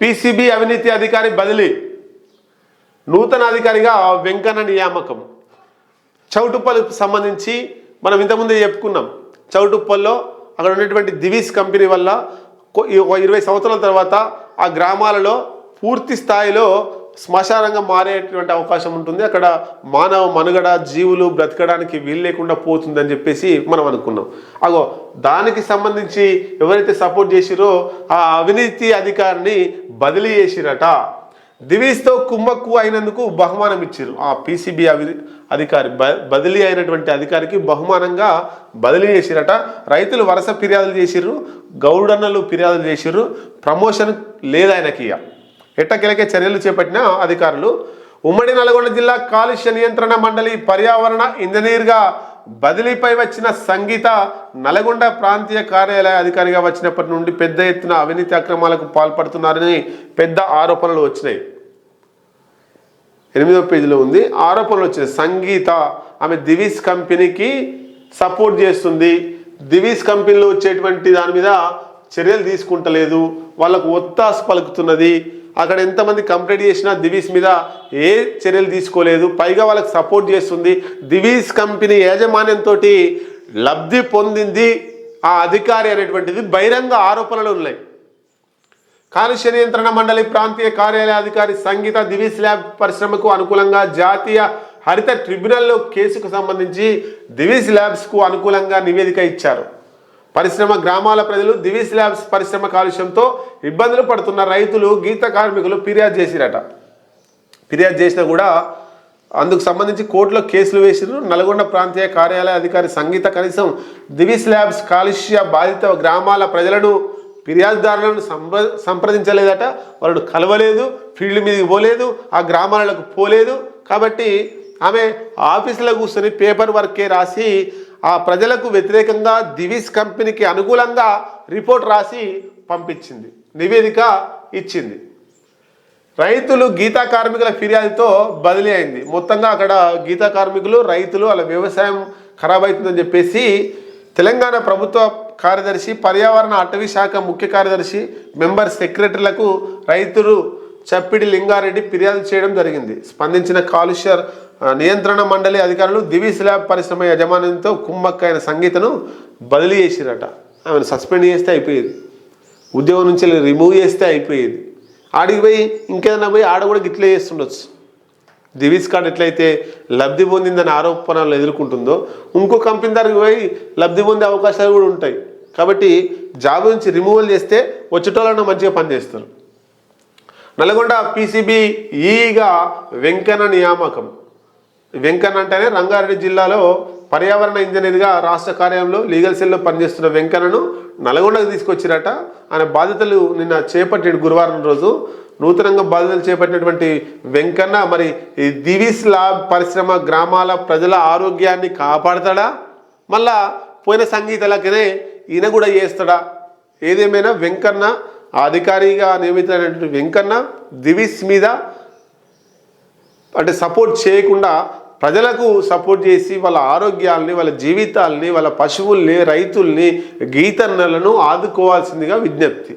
PCB అవినీతి అధికారి బదిలీ. నూతన అధికారిగా వెంకన్న నియామకం. చౌటుప్పలకు సంబంధించి మనం ఇంతకుముందే చెప్పుకున్నాం. చౌటుప్పల్లో అక్కడ ఉన్నటువంటి దివీస్ కంపెనీ వల్ల ఇరవై సంవత్సరాల తర్వాత ఆ గ్రామాలలో పూర్తి స్థాయిలో శ్మశానంగా మారేటువంటి అవకాశం ఉంటుంది. అక్కడ మానవ మనుగడ జీవులు బ్రతకడానికి వీలు లేకుండా పోతుందని చెప్పేసి మనం అనుకున్నాం. అగో దానికి సంబంధించి ఎవరైతే సపోర్ట్ చేసిరో ఆ అవినీతి అధికారిని బదిలీ చేసిరట. దివీస్తో కుమ్మక్కు అయినందుకు బహుమానం ఇచ్చారు ఆ పీసీబీ అవి అధికారి బ- బదిలీ అయినటువంటి అధికారికి బహుమానంగా బదిలీ చేసిరట. రైతులు వరుస ఫిర్యాదులు చేసిర్రు. గౌడన్నలు ఫిర్యాదులు చేసిర్రు. ప్రమోషన్ లేదు ఆయనకి ఎట్టకెలకే చర్యలు చేపట్టిన అధికారులు ఉమ్మడి నల్గొండ జిల్లా కాలుష్య నియంత్రణ మండలి పర్యావరణ ఇంజనీర్గా బదిలీపై వచ్చిన సంగీత నల్గొండ ప్రాంతీయ కార్యాలయ అధికారిగా వచ్చినప్పటి నుండి పెద్ద ఎత్తున అవినీతి అక్రమాలకు పాల్పడుతున్నారని పెద్ద ఆరోపణలు వచ్చినాయి. ఎనిమిదో పేజీలో ఉంది. ఆరోపణలు వచ్చినాయి. సంగీత ఆమె దివీస్ కంపెనీకి సపోర్ట్ చేస్తుంది. దివీస్ కంపెనీలో వచ్చేటువంటి దాని మీద చర్యలు తీసుకుంటలేదు. వాళ్ళకు ఒత్తాసు పలుకుతున్నది. అక్కడ ఎంతమంది కంప్లైంట్ చేసినా దివీస్ మీద ఏ చర్యలు తీసుకోలేదు. పైగా వాళ్ళకి సపోర్ట్ చేస్తుంది. దివీస్ కంపెనీ యాజమాన్యంతో లబ్ధి పొందింది ఆ అధికారి అనేటువంటిది. బహిరంగ ఆరోపణలు ఉన్నాయి. కాలుష్య నియంత్రణ మండలి ప్రాంతీయ కార్యాలయ అధికారి సంగీత దివీస్ ల్యాబ్ పరిశ్రమకు అనుకూలంగా జాతీయ హరిత ట్రిబ్యునల్లో కేసుకు సంబంధించి దివీస్ ల్యాబ్స్కు అనుకూలంగా నివేదిక ఇచ్చారు. పరిశ్రమ గ్రామాల ప్రజలు దివి స్లాబ్స్ పరిశ్రమ కాలుష్యంతో ఇబ్బందులు పడుతున్న రైతులు గీత కార్మికులు ఫిర్యాదు చేసిరట. ఫిర్యాదు చేసినా కూడా అందుకు సంబంధించి కోర్టులో కేసులు వేసిరు నల్గొండ ప్రాంతీయ కార్యాలయ అధికారి సంగీత కనీసం దివి స్లాబ్స్ కాలుష్య బాధిత గ్రామాల ప్రజలను ఫిర్యాదుదారులను సంప్ర సంప్రదించలేదట. వాళ్ళు కలవలేదు ఫీల్డ్ మీదకి పోలేదు ఆ గ్రామాలకు పోలేదు. కాబట్టి ఆమె ఆఫీసులో కూర్చొని పేపర్ వర్కే రాసి ఆ ప్రజలకు వ్యతిరేకంగా దివిస్ కంపెనీకి అనుకూలంగా రిపోర్ట్ రాసి పంపించింది నివేదిక ఇచ్చింది. రైతులు గీతా కార్మికుల ఫిర్యాదుతో బదిలీ అయింది. మొత్తంగా అక్కడ గీతా కార్మికులు రైతులు వాళ్ళ వ్యవసాయం ఖరాబ్ అవుతుందని చెప్పేసి తెలంగాణ ప్రభుత్వ కార్యదర్శి పర్యావరణ అటవీ శాఖ ముఖ్య కార్యదర్శి మెంబర్ సెక్రటరీలకు రైతులు చప్పిడి లింగారెడ్డి ఫిర్యాదు చేయడం జరిగింది. స్పందించిన కాలుష్య నియంత్రణ మండలి అధికారులు దివి స్లాబ్ పరిశ్రమ యజమానితో కుమ్మక్కైన సంగీతను బదిలీ చేసిరట. ఆమెను సస్పెండ్ చేస్తే అయిపోయేది. ఉద్యోగం నుంచి రిమూవ్ చేస్తే అయిపోయేది. ఆడికి పోయి ఇంకేదైనా పోయి ఆడ కూడా గిట్లే చేస్తుండొచ్చు. దివీస్ కార్డ్ ఎట్లయితే లబ్ధి పొందిందని ఆరోపణలు ఎదుర్కొంటుందో ఇంకో కంపెనీ దగ్గరికి పోయి లబ్ధి పొందే అవకాశాలు కూడా ఉంటాయి. కాబట్టి జాబ్ నుంచి రిమూవల్ చేస్తే వచ్చేటోళ్ళన్నా మంచిగా పనిచేస్తారు. నల్గొండ పీసీబీ ఈగా వెంకన్న నియామకం. వెంకన్న అంటేనే రంగారెడ్డి జిల్లాలో పర్యావరణ ఇంజనీర్గా రాష్ట్ర కార్యాలయంలో లీగల్ సెల్లో పనిచేస్తున్న వెంకన్నను నల్గొండకు తీసుకొచ్చిరట. ఆయన బాధ్యతలు నిన్న చేపట్టాడు గురువారం రోజు. నూతనంగా బాధ్యతలు చేపట్టినటువంటి వెంకన్న మరి ఈ దివిస్ పరిశ్రమ గ్రామాల ప్రజల ఆరోగ్యాన్ని కాపాడతాడా? మళ్ళా పోయిన సంగీతలకనే ఈయన కూడా చేస్తాడా? ఏదేమైనా వెంకన్న ఆ అధికారిగా నియమితమైనటువంటి వెంకన్న దివిస్ మీద అంటే సపోర్ట్ చేయకుండా ప్రజలకు సపోర్ట్ చేసి వాళ్ళ ఆరోగ్యాల్ని వాళ్ళ జీవితాల్ని వాళ్ళ పశువుల్ని రైతుల్ని గీతన్నలను ఆదుకోవాల్సిందిగా విజ్ఞప్తి.